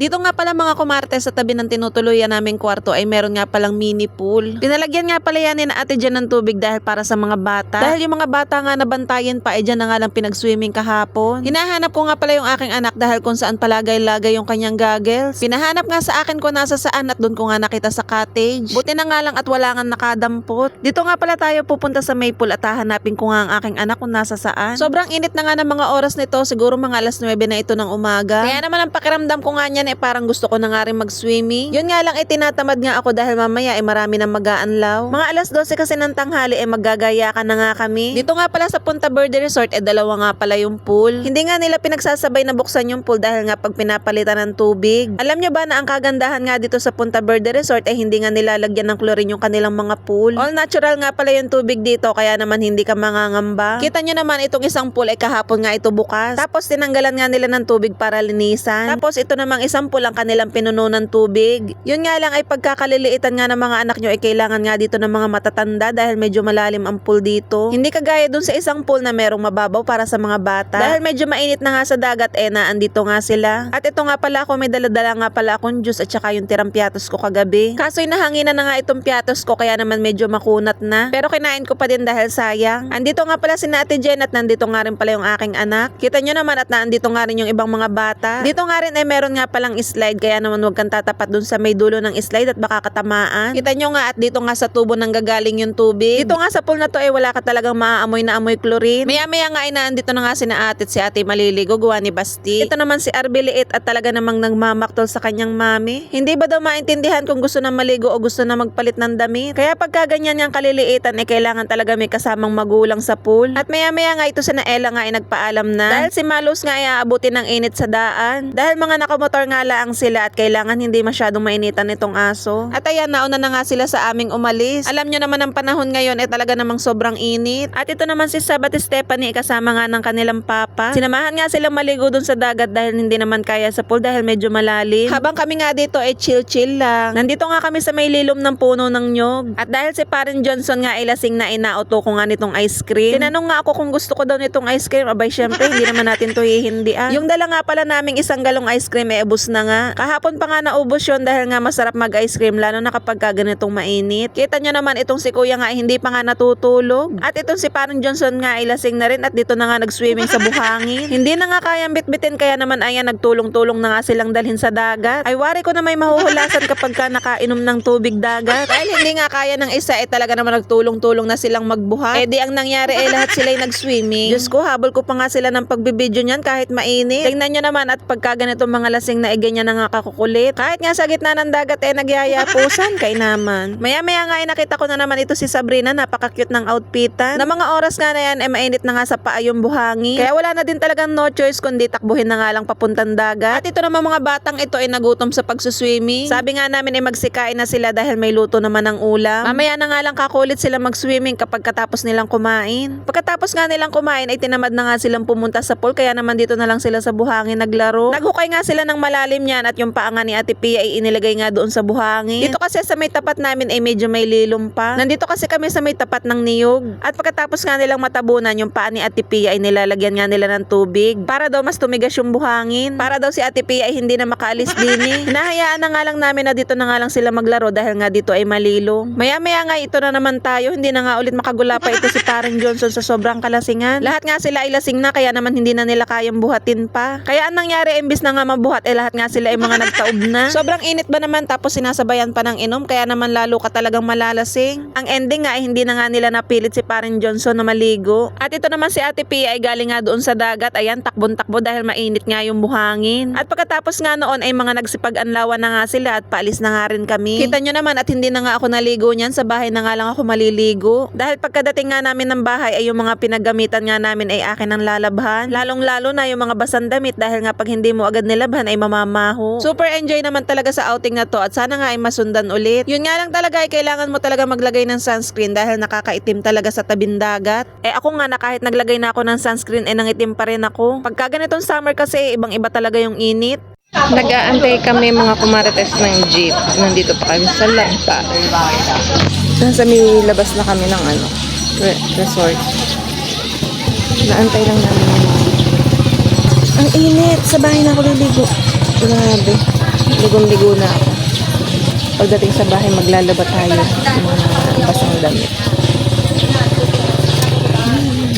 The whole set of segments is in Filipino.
Dito nga pala mga kumarte sa tabi ng tinutuluyan naming kwarto ay meron nga palang mini pool. Pinalagyan nga pala yan ni ate dyan ng tubig dahil para sa mga bata. Dahil yung mga bata nga nabantayan pa ay dyan na nga lang pinag-swimming kahapon. Hinahanap ko nga pala yung aking anak dahil kung saan palagay-lagay yung kanyang goggles. Pinahanap nga sa akin ko nasa saan at doon ko nga nakita sa cottage. Buti na nga lang at wala nga nakadampot. Dito nga pala tayo pupunta sa Maple at hahanapin ko nga ang aking anak kung nasa saan. Sobrang init na nga ng mga oras nito, siguro mga alas 9 na ito ng umaga. Kaya naman ang pakiramdam ko nga niyan eh parang gusto ko na nga rin mag-swimming. Yun nga lang eh tinatamad nga ako dahil mamaya eh marami nang mag-aanlaw. Mga alas 12 kasi ng tanghali eh maggagaya ka na nga kami. Dito nga pala sa Punta Verde Resort eh dalawa nga pala yung pool. Hindi nga nila pinagsasabay na buksan yung pool dahil nga pag pinapalitan ng tubig. Alam nyo ba na ang kagandahan nga dito sa Punta Verde Resort ay hindi nga nilalagyan ng chlorine yung kanilang mga pool. All natural nga pala yung tubig dito kaya naman hindi ka mangangamba. Kita nyo naman itong isang pool ay kahapon nga ito bukas. Tapos tinanggalan nga nila ng tubig para linisan. Tapos ito namang pool ang kanilang pinuno ng tubig. Yun nga lang ay pagkakaliliitan nga ng mga anak nyo ay kailangan nga dito ng mga matatanda dahil medyo malalim ang pool dito. Hindi kagaya dun sa isang pool na merong mababaw para sa mga bata. Dahil medyo mainit na nga sa dagat eh naandito nga sila. At ito nga pala ako may daladala nga pala akong juice at saka yung tirang piatos ko kagabi. Kaso'y nahanginan na nga itong piatos ko kaya naman medyo makunat na. Pero kinain ko pa din dahil sayang. Andito nga pala si Ate Jen at nandito nga rin pala yung aking anak. Kita nyo naman at naandito nga rin yung ibang mga bata. Dito nga rin ay meron nga palang slide kaya naman huwag kang tatapat dun sa may dulo ng slide at baka katamaan. Kita nyo nga at dito nga sa tubo nang gagaling yung tubig. Dito nga sa pool na to ay wala ka talagang maaamoy na amoy chlorine. Maya maya nga ay naandito na nga si na ate at si ate maliligo gawa ni Basti. Ito naman si Arby Liit at talaga namang nagmamaktol sa kanyang mami. Hindi ba daw maintindihan kung gusto na maligo o gusto na magpalit ng damit? Kaya pagka ganyan niyang kaliliitan ay kailangan talaga may kasamang magulang sa pool. At maya maya nga ito si na Ella nga ay nagpaalam na. Dahil si Malus nga ay aabutin ng init sa daan. Dahil mga nakamotor nga lang sila at kailangan hindi masyadong mainitan itong aso. At ayan, nauna na nga sila sa aming umalis. Alam nyo naman ang panahon ngayon ay talaga namang sobrang init. At ito naman si Sabat Stephanie kasama nga ng kanilang papa. Sinamahan nga silang maligo dun sa dagat dahil hindi naman kaya sa pool dahil medyo malalim. Habang kami nga dito ay chill-chill lang. Nandito nga kami sa may lilom ng puno ng nyog. At dahil si Parin Johnson nga ay lasing na inauto ko nga nitong ice cream. Tinanong nga ako kung gusto ko daw nitong ice cream. Abay syempre hindi naman natin to hihindian. Yung dala nga pala naming isang galong ice cream ay ubos na nga. Kahapon pa nga naubos yun dahil nga masarap mag-ice cream lalo na kapag ka ganitong mainit. Kita nyo naman itong si kuya nga ay hindi pa nga natutulog. At itong si Parin Johnson nga ay lasing na rin at dito na nga nag-swimming sa buhangin. hindi na nga kayang bitbitin kaya naman ayan nagtulong-tulong na nga silang dalhin sa dagat. Ay wari ko na may mahuhulasan kapag ka nakainom ng tubig dagat. Dahil hindi nga kaya ng isa ay talaga naman nagtulong-tulong na silang magbuhat. Eh di ang nangyari ay lahat sila ay nag-swimming. Diyos ko, habol ko pa nga sila ng pagbibidyo niyan kahit mainit. Tingnan nyo naman at pagka ganitong mga lasing na eh, ganyan na nga kakukulit. Kahit nga sa gitna ng dagat eh nagyayapusan kay naman. Maya-maya nga ay nakita ko na naman ito si Sabrina, napaka-cute ng outfitan. Na mga oras nga na yan eh mainit na nga sa paa yung buhangin. Kaya wala na din talagang no choice kundi takbuhin na nga lang papuntang dagat. At ito naman mga batang ito ay nagutom sa pagsuswimming. Sabi nga namin ay magsikain na sila dahil may luto naman ng ulam. Mamaya na nga lang kakulit sila mag-swimming kapag katapos nilang kumain. Pagkatapos nga nilang kumain ay tinamad na nga silang pumunta sa pool kaya naman dito na lang sila sa buhangin naglaro. Naghukay nga sila ng malalim yan at yung paanga ni Ate Pia ay inilagay nga doon sa buhangin. Dito kasi sa may tapat namin ay medyo may lilom pa. Nandito kasi kami sa may tapat ng niyog. At pagkatapos nga nilang matabunan yung paa ni Ate Pia ay nilalagyan nga nila ng tubig para daw mas tumigas yung buhangin. Para daw si Ate Pia ay hindi na makaalis din eh. Hinahayaan na nga lang namin na dito na nga lang sila maglaro dahil nga dito ay malilom. Maya-maya nga ito na naman tayo. Hindi na nga ulit makagula pa ito si Karen Johnson sa sobrang kalasingan. Lahat nga sila ay lasing na kaya naman hindi na nila kayang buhatin pa. Kaya ang nangyari imbis na nga mabuhat eh lahat nga sila ay mga nagtaob na. Sobrang init ba naman tapos sinasabayan pa ng inom kaya naman lalo ka talagang malalasing. Ang ending nga ay hindi na nga nila napilit si Karen Johnson na maligo. At ito naman si Ate Pia ay galing nga doon sa dagat. Ayan, takbon-takbo dahil mainit nga yung buhangin. At pagkatapos nga noon ay mga nagsipag-anlawan na nga sila at paalis na nga rin kami. Kita nyo naman at hindi na nga ako naligo niyan. Sa bahay na nga lang ako maliligo. Dahil pagkadating nga namin ng bahay ay yung mga pinagamitan nga namin ay akin ang lalabhan. Lalong-lalo na yung mga basang damit dahil nga pag hindi mo agad nilabhan ay mamamaho. Super enjoy naman talaga sa outing na to at sana nga ay masundan ulit. Yun nga lang talaga ay kailangan mo talaga maglagay ng sunscreen dahil nakakaitim talaga sa tabing dagat. Eh ako nga na kahit naglagay na ako ng sunscreen eh nangitim pa rin ako. Pagka ganitong summer kasi ibang iba talaga yung init. Nag-aantay kami mga kumarites ng jeep. Nandito pa kami sa Lagpa. Nasa may labas na kami ng ano, re- resort. Naantay lang namin. Ang init! Sa bahay na ako liligo. Grabe. Ligong-ligo na ako. Pagdating sa bahay, maglalaba tayo ng mga basang damit.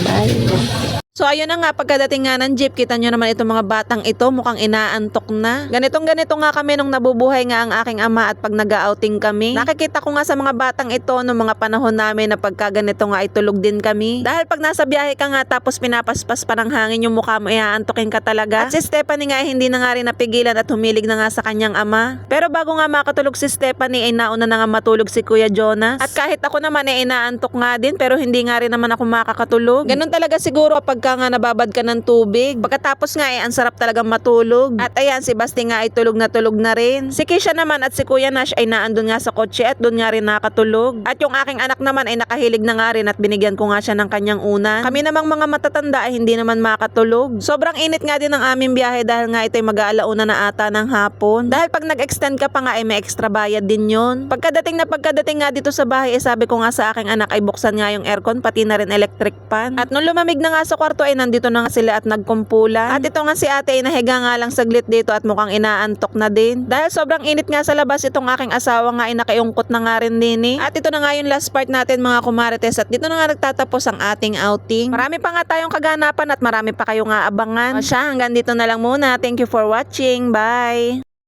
Bye. So ayun na nga, pagkadating nga ng jeep, kita nyo naman itong mga batang ito, mukhang inaantok na. Ganitong ganito nga kami nung nabubuhay nga ang aking ama at pag nag-outing kami. Nakikita ko nga sa mga batang ito nung mga panahon namin na pagka ganito nga itulog din kami. Dahil pag nasa biyahe ka nga tapos pinapaspas pa ng hangin yung mukha mo, iaantokin ka talaga. At si Stephanie nga ay hindi na nga rin napigilan at humilig na nga sa kanyang ama. Pero bago nga makatulog si Stephanie ay nauna na nga matulog si Kuya Jonas. At kahit ako naman ay inaantok nga din pero hindi nga rin naman ako makakatulog. Ganun talaga siguro kapag ka nga nababad ka ng tubig. Pagkatapos nga ay ang sarap talagang matulog. At ayan, si Basti nga ay tulog na tulog na rin. Si Kisha naman at si Kuya Nash ay naandun nga sa kotse at doon nga rin nakatulog. At yung aking anak naman ay nakahilig na nga rin at binigyan ko nga siya ng kanyang unan. Kami namang mga matatanda ay hindi naman makatulog. Sobrang init nga din ang aming biyahe dahil nga ito'y mag-aalauna na ata ng hapon. Dahil pag nag-extend ka pa nga ay may extra bayad din yon. Pagkadating na pagkadating nga dito sa bahay, eh, sabi ko nga sa aking anak ay buksan nga yung aircon pati na rin electric fan. At nung lumamig na nga sa ay nandito na nga sila at nagkumpulan. At ito nga si ate ay nahiga nga lang saglit dito at mukhang inaantok na din. Dahil sobrang init nga sa labas, itong aking asawa nga ay nakaiungkot na nga rin din eh. At ito na nga yung last part natin mga kumarites at dito na nga nagtatapos ang ating outing. Marami pa nga tayong kaganapan at marami pa kayong aabangan. O siya, hanggang dito na lang muna. Thank you for watching. Bye!